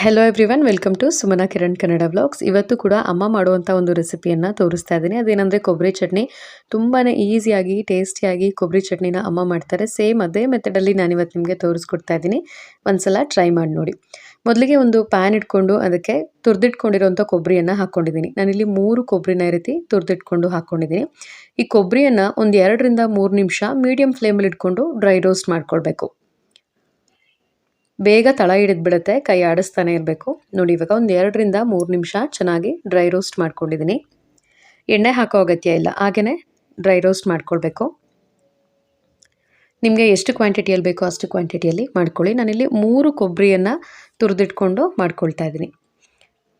Hello everyone welcome to Sumana Kiran Kannada blogs ಇವತ್ತು ಕೂಡ ಅಮ್ಮ ಮಾಡುವಂಥ ಒಂದು ರೆಸಿಪಿಯನ್ನು ತೋರಿಸ್ತಾ ಇದ್ದೀನಿ. ಅದೇನಂದರೆ ಕೊಬ್ಬರಿ ಚಟ್ನಿ. ತುಂಬಾ ಈಸಿಯಾಗಿ ಟೇಸ್ಟಿಯಾಗಿ ಕೊಬ್ಬರಿ ಚಟ್ನಿನ ಅಮ್ಮ ಮಾಡ್ತಾರೆ. ಸೇಮ್ ಅದೇ ಮೆಥಡಲ್ಲಿ ನಾನಿವತ್ತು ನಿಮಗೆ ತೋರಿಸ್ಕೊಡ್ತಾ ಇದ್ದೀನಿ. ಒಂದ್ಸಲ ಟ್ರೈ ಮಾಡಿ ನೋಡಿ. ಮೊದಲಿಗೆ ಒಂದು ಪ್ಯಾನ್ ಇಟ್ಕೊಂಡು ಅದಕ್ಕೆ ತುರಿದಿಟ್ಕೊಂಡಿರೋಂಥ ಕೊಬ್ಬರಿಯನ್ನು ಹಾಕ್ಕೊಂಡಿದ್ದೀನಿ. ನಾನಿಲ್ಲಿ ಮೂರು ಕೊಬ್ಬರಿನ ರೀತಿ ತುರಿದಿಟ್ಕೊಂಡು ಹಾಕ್ಕೊಂಡಿದ್ದೀನಿ. ಈ ಕೊಬ್ಬರಿಯನ್ನು ಒಂದು ಎರಡರಿಂದ ಮೂರು ನಿಮಿಷ ಮೀಡಿಯಂ ಫ್ಲೇಮಲ್ಲಿ ಇಟ್ಕೊಂಡು ಡ್ರೈ ರೋಸ್ಟ್ ಮಾಡ್ಕೊಳ್ಬೇಕು. ಬೇಗ ತಳ ಹಿಡಿದ್ಬಿಡುತ್ತೆ, ಕೈ ಆಡಿಸ್ತಾನೆ ಇರಬೇಕು. ನೋಡಿ, ಇವಾಗ ಒಂದು ಎರಡರಿಂದ ಮೂರು ನಿಮಿಷ ಚೆನ್ನಾಗಿ ಡ್ರೈ ರೋಸ್ಟ್ ಮಾಡ್ಕೊಂಡಿದ್ದೀನಿ ಎಣ್ಣೆ ಹಾಕೋ ಅಗತ್ಯ ಇಲ್ಲ ಹಾಗೆಯೇ ಡ್ರೈ ರೋಸ್ಟ್ ಮಾಡ್ಕೊಳ್ಬೇಕು. ನಿಮಗೆ ಎಷ್ಟು ಕ್ವಾಂಟಿಟಿಯಲ್ಲಿ ಬೇಕೋ ಅಷ್ಟು ಕ್ವಾಂಟಿಟಿಯಲ್ಲಿ ಮಾಡ್ಕೊಳ್ಳಿ. ನಾನಿಲ್ಲಿ ಮೂರು ಕೊಬ್ಬರಿಯನ್ನು ತುರಿದಿಟ್ಕೊಂಡು ಮಾಡ್ಕೊಳ್ತಾ ಇದ್ದೀನಿ.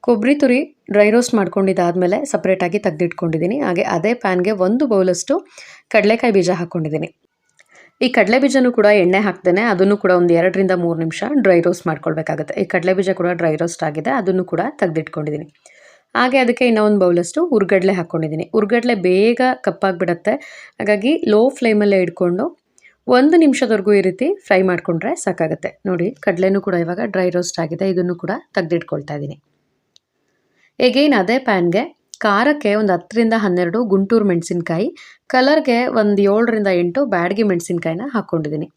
ಕೊಬ್ಬರಿ ತುರಿ ಡ್ರೈ ರೋಸ್ಟ್ ಮಾಡ್ಕೊಂಡಿದ್ದಾದಮೇಲೆ ಸಪ್ರೇಟಾಗಿ ತೆಗೆದಿಟ್ಕೊಂಡಿದ್ದೀನಿ. ಹಾಗೆ ಅದೇ ಪ್ಯಾನ್ಗೆ ಒಂದು ಬೌಲಷ್ಟು ಕಡಲೆಕಾಯಿ ಬೀಜ ಹಾಕ್ಕೊಂಡಿದ್ದೀನಿ ಈ ಕಡಲೆ ಬೀಜನೂ ಕೂಡ ಎಣ್ಣೆ ಹಾಕ್ತೇನೆ. ಅದನ್ನು ಕೂಡ ಒಂದು ಎರಡರಿಂದ ಮೂರು ನಿಮಿಷ ಡ್ರೈ ರೋಸ್ಟ್ ಮಾಡ್ಕೊಳ್ಬೇಕಾಗುತ್ತೆ. ಈ ಕಡಲೆ ಬೀಜ ಕೂಡ ಡ್ರೈ ರೋಸ್ಟ್ ಆಗಿದೆ. ಅದನ್ನು ಕೂಡ ತೆಗೆದಿಟ್ಕೊಂಡಿದ್ದೀನಿ. ಹಾಗೆ ಅದಕ್ಕೆ ಇನ್ನೊಂದು ಬೌಲಷ್ಟು ಉರ್ಗಡ್ಲೆ ಹಾಕ್ಕೊಂಡಿದ್ದೀನಿ. ಉರ್ಗಡ್ಲೆ ಬೇಗ ಕಪ್ಪಾಗಿಬಿಡತ್ತೆ. ಹಾಗಾಗಿ ಲೋ ಫ್ಲೇಮಲ್ಲೇ ಇಟ್ಕೊಂಡು ಒಂದು ನಿಮಿಷದವರೆಗೂ ಈ ರೀತಿ ಫ್ರೈ ಮಾಡಿಕೊಂಡ್ರೆ ಸಾಕಾಗುತ್ತೆ. ನೋಡಿ, ಕಡಲೆನೂ ಕೂಡ ಇವಾಗ ಡ್ರೈ ರೋಸ್ಟ್ ಆಗಿದೆ. ಇದನ್ನು ಕೂಡ ತೆಗೆದಿಟ್ಕೊಳ್ತಾ ಇದ್ದೀನಿ. ಎಗೇನ್ ಅದೇ ಪ್ಯಾನ್ಗೆ ಖಾರಕ್ಕೆ ಒಂದು ಹತ್ತರಿಂದ ಹನ್ನೆರಡು ಗುಂಟೂರು ಮೆಣಸಿನ್ಕಾಯಿ, ಕಲರ್ಗೆ ಒಂದು ಏಳರಿಂದ ಎಂಟು ಬ್ಯಾಡಗಿ ಮೆಣಸಿನ್ಕಾಯಿನ ಹಾಕ್ಕೊಂಡಿದ್ದೀನಿ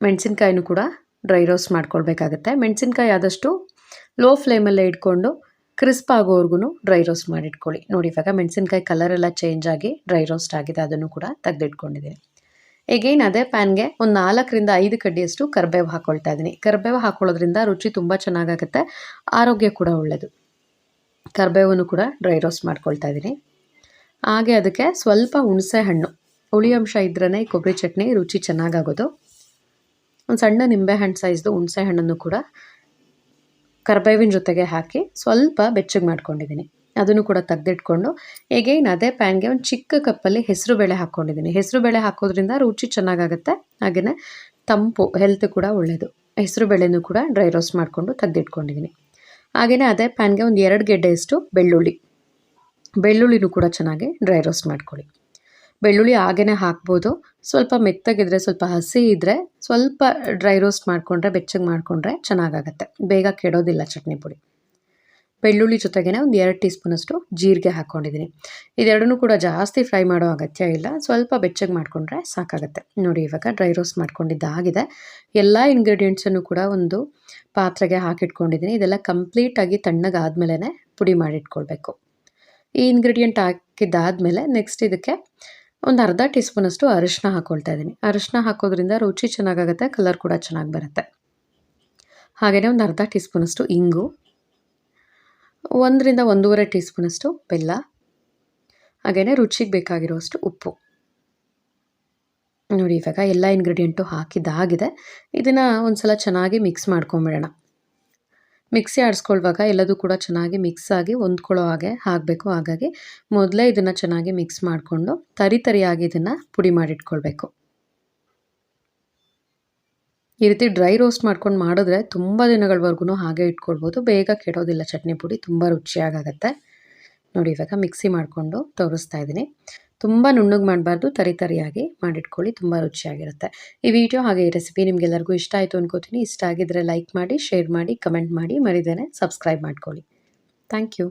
ಮೆಣಸಿನ್ಕಾಯಿನೂ ಕೂಡ ಡ್ರೈ ರೋಸ್ಟ್ ಮಾಡ್ಕೊಳ್ಬೇಕಾಗತ್ತೆ. ಮೆಣಸಿನ್ಕಾಯಿ ಆದಷ್ಟು ಲೋ ಫ್ಲೇಮಲ್ಲೇ ಇಟ್ಕೊಂಡು ಕ್ರಿಸ್ಪ್ ಆಗೋವರೆಗೂ ಡ್ರೈ ರೋಸ್ಟ್ ಮಾಡಿಟ್ಕೊಳ್ಳಿ. ನೋಡಿ, ಇವಾಗ ಮೆಣಸಿನ್ಕಾಯಿ ಕಲರೆಲ್ಲ ಚೇಂಜ್ ಆಗಿ ಡ್ರೈ ರೋಸ್ಟ್ ಆಗಿದೆ, ಅದನ್ನು ಕೂಡ ತೆಗೆದಿಟ್ಕೊಂಡಿದ್ದೀನಿ ಎಗೈನ್ ಅದೇ ಪ್ಯಾನ್ಗೆ ಒಂದು ನಾಲ್ಕರಿಂದ ಐದು ಕಡ್ಡಿಯಷ್ಟು ಕರ್ಬೇವು ಹಾಕ್ಕೊಳ್ತಾ ಇದ್ದೀನಿ. ಕರ್ಬೇವು ಹಾಕೊಳ್ಳೋದ್ರಿಂದ ರುಚಿ ತುಂಬ ಚೆನ್ನಾಗಾಗುತ್ತೆ, ಆರೋಗ್ಯ ಕೂಡ ಒಳ್ಳೆಯದು ಕರ್ಬೇವನ್ನು ಕೂಡ ಡ್ರೈ ರೋಸ್ಟ್ ಮಾಡ್ಕೊಳ್ತಾ ಇದ್ದೀನಿ. ಹಾಗೆ ಅದಕ್ಕೆ ಸ್ವಲ್ಪ ಹುಣಸೆ ಹಣ್ಣು. ಹುಳಿ ಅಂಶ ಇದ್ರೇ ಕೊಬ್ಬರಿ ಚಟ್ನಿ ರುಚಿ ಚೆನ್ನಾಗಾಗೋದು. ಒಂದು ಸಣ್ಣ ನಿಂಬೆಹಣ್ಣು ಸೈಜ್ದು ಹುಣಸೆ ಹಣ್ಣನ್ನು ಕೂಡ ಕರ್ಬೇವಿನ ಜೊತೆಗೆ ಹಾಕಿ ಸ್ವಲ್ಪ ಬೆಚ್ಚಗೆ ಮಾಡ್ಕೊಂಡಿದ್ದೀನಿ. ಅದನ್ನು ಕೂಡ ತೆಗೆದಿಟ್ಕೊಂಡು ಎಗೈನ್ ಅದೇ ಪ್ಯಾನ್ಗೆ ಒಂದು ಚಿಕ್ಕ ಕಪ್ಪಲ್ಲಿ ಹೆಸರು ಬೇಳೆ ಹಾಕ್ಕೊಂಡಿದ್ದೀನಿ. ಹೆಸರು ಬೇಳೆ ಹಾಕೋದ್ರಿಂದ ರುಚಿ ಚೆನ್ನಾಗಾಗುತ್ತೆ ಹಾಗೆಯೇ ತಂಪು ಹೆಲ್ತ್ ಕೂಡ ಒಳ್ಳೆಯದು ಹೆಸರು ಬೇಳೆನೂ ಕೂಡ ಡ್ರೈ ರೋಸ್ಟ್ ಮಾಡಿಕೊಂಡು ತೆಗೆದಿಟ್ಕೊಂಡಿದ್ದೀನಿ. ಹಾಗೆಯೇ ಅದೇ ಪ್ಯಾನ್ಗೆ ಒಂದು ಎರಡು ಗೆಡ್ಡೆಯಷ್ಟು ಬೆಳ್ಳುಳ್ಳಿ. ಬೆಳ್ಳುಳ್ಳಿನೂ ಕೂಡ ಚೆನ್ನಾಗಿ ಡ್ರೈ ರೋಸ್ಟ್ ಮಾಡ್ಕೊಳ್ಳಿ. ಬೆಳ್ಳುಳ್ಳಿ ಹಾಗೇ ಹಾಕ್ಬೋದು. ಸ್ವಲ್ಪ ಮೆತ್ತಗಿದ್ರೆ, ಸ್ವಲ್ಪ ಹಸಿ ಇದ್ದರೆ ಸ್ವಲ್ಪ ಡ್ರೈ ರೋಸ್ಟ್ ಮಾಡಿಕೊಂಡ್ರೆ, ಬೆಚ್ಚಗೆ ಮಾಡಿಕೊಂಡ್ರೆ ಚೆನ್ನಾಗಾಗತ್ತೆ. ಬೇಗ ಕೆಡೋದಿಲ್ಲ ಚಟ್ನಿ ಪುಡಿ. ಬೆಳ್ಳುಳ್ಳಿ ಜೊತೆಗೇನೆ ಒಂದು ಎರಡು ಟೀ ಸ್ಪೂನಷ್ಟು ಜೀರಿಗೆ ಹಾಕ್ಕೊಂಡಿದ್ದೀನಿ. ಇದೆರಡನ್ನೂ ಕೂಡ ಜಾಸ್ತಿ ಫ್ರೈ ಮಾಡೋ ಅಗತ್ಯ ಇಲ್ಲ. ಸ್ವಲ್ಪ ಬೆಚ್ಚಗೆ ಮಾಡಿಕೊಂಡ್ರೆ ಸಾಕಾಗುತ್ತೆ. ನೋಡಿ, ಇವಾಗ ಡ್ರೈ ರೋಸ್ಟ್ ಮಾಡ್ಕೊಂಡಿದ್ದಾಗಿದೆ ಎಲ್ಲ ಇಂಗ್ರೀಡಿಯೆಂಟ್ಸನ್ನು ಕೂಡ ಒಂದು ಪಾತ್ರೆಗೆ ಹಾಕಿಟ್ಕೊಂಡಿದ್ದೀನಿ. ಇದೆಲ್ಲ ಕಂಪ್ಲೀಟಾಗಿ ತಣ್ಣಗಾದ್ಮೇಲೆ ಪುಡಿ ಮಾಡಿಟ್ಕೊಳ್ಬೇಕು. ಈ ಇಂಗ್ರೀಡಿಯೆಂಟ್ ಹಾಕಿದ್ದಾದಮೇಲೆ ನೆಕ್ಸ್ಟ್ ಇದಕ್ಕೆ ಒಂದು ಅರ್ಧ ಟೀ ಸ್ಪೂನಷ್ಟು ಅರಿಶಿನ ಹಾಕ್ಕೊಳ್ತಾ ಇದ್ದೀನಿ. ಅರಿಶಿನ ಹಾಕೋದ್ರಿಂದ ರುಚಿ ಚೆನ್ನಾಗಾಗುತ್ತೆ ಕಲರ್ ಕೂಡ ಚೆನ್ನಾಗಿ ಬರುತ್ತೆ. ಹಾಗೆಯೇ ಒಂದು ಅರ್ಧ ಟೀ ಸ್ಪೂನಷ್ಟು ಇಂಗು. ಒಂದರಿಂದ ಒಂದೂವರೆ ಟೀ ಸ್ಪೂನಷ್ಟು ಬೆಲ್ಲ ಹಾಗೆಯೇ ರುಚಿಗೆ ಬೇಕಾಗಿರುವಷ್ಟು ಉಪ್ಪು. ನೋಡಿ, ಇವಾಗ ಎಲ್ಲ ಇಂಗ್ರೀಡಿಯೆಂಟು ಹಾಕಿದ್ದಾಗಿದೆ. ಇದನ್ನು ಒಂದು ಸಲ ಚೆನ್ನಾಗಿ ಮಿಕ್ಸ್ ಮಾಡ್ಕೊಂಬಿಡೋಣ. ಮಿಕ್ಸಿ ಆಡಿಸ್ಕೊಳ್ವಾಗ ಎಲ್ಲದೂ ಕೂಡ ಚೆನ್ನಾಗಿ ಮಿಕ್ಸ್ ಆಗಿ ಹೊಂದ್ಕೊಳ್ಳೋ ಹಾಗೆ ಆಗಬೇಕು ಹಾಗಾಗಿ ಮೊದಲೇ ಇದನ್ನು ಚೆನ್ನಾಗಿ ಮಿಕ್ಸ್ ಮಾಡಿಕೊಂಡು ತರಿ ತರಿಯಾಗಿ ಇದನ್ನು ಪುಡಿ ಮಾಡಿಟ್ಕೊಳ್ಬೇಕು. ಈ ರೀತಿ ಡ್ರೈ ರೋಸ್ಟ್ ಮಾಡ್ಕೊಂಡು ಮಾಡಿದ್ರೆ ತುಂಬ ದಿನಗಳವರೆಗೂ ಹಾಗೆ ಇಟ್ಕೊಳ್ಬೋದು. ಬೇಗ ಕೆಡೋದಿಲ್ಲ ಚಟ್ನಿ ಪುಡಿ, ತುಂಬ ರುಚಿಯಾಗತ್ತೆ. ನೋಡಿ, ಇವಾಗ ಮಿಕ್ಸಿ ಮಾಡಿಕೊಂಡು ತೋರಿಸ್ತಾ ಇದ್ದೀನಿ. ತುಂಬ ನುಣ್ಣಗೆ ಮಾಡಬಾರ್ದು, ತರಿ ತರಿಯಾಗಿ ಮಾಡಿಟ್ಕೊಳ್ಳಿ, ತುಂಬ ರುಚಿಯಾಗಿರುತ್ತೆ. ಈ ವಿಡಿಯೋ ಹಾಗೆ ಈ ರೆಸಿಪಿ ನಿಮಗೆಲ್ಲರಿಗೂ ಇಷ್ಟ ಆಯಿತು ಅನ್ಕೋತೀನಿ. ಇಷ್ಟ ಆಗಿದ್ದರೆ ಲೈಕ್ ಮಾಡಿ, ಶೇರ್ ಮಾಡಿ, ಕಮೆಂಟ್ ಮಾಡಿ. ಮರಿದೇನೆ, ಸಬ್ಸ್ಕ್ರೈಬ್ ಮಾಡ್ಕೊಳ್ಳಿ. Thank you.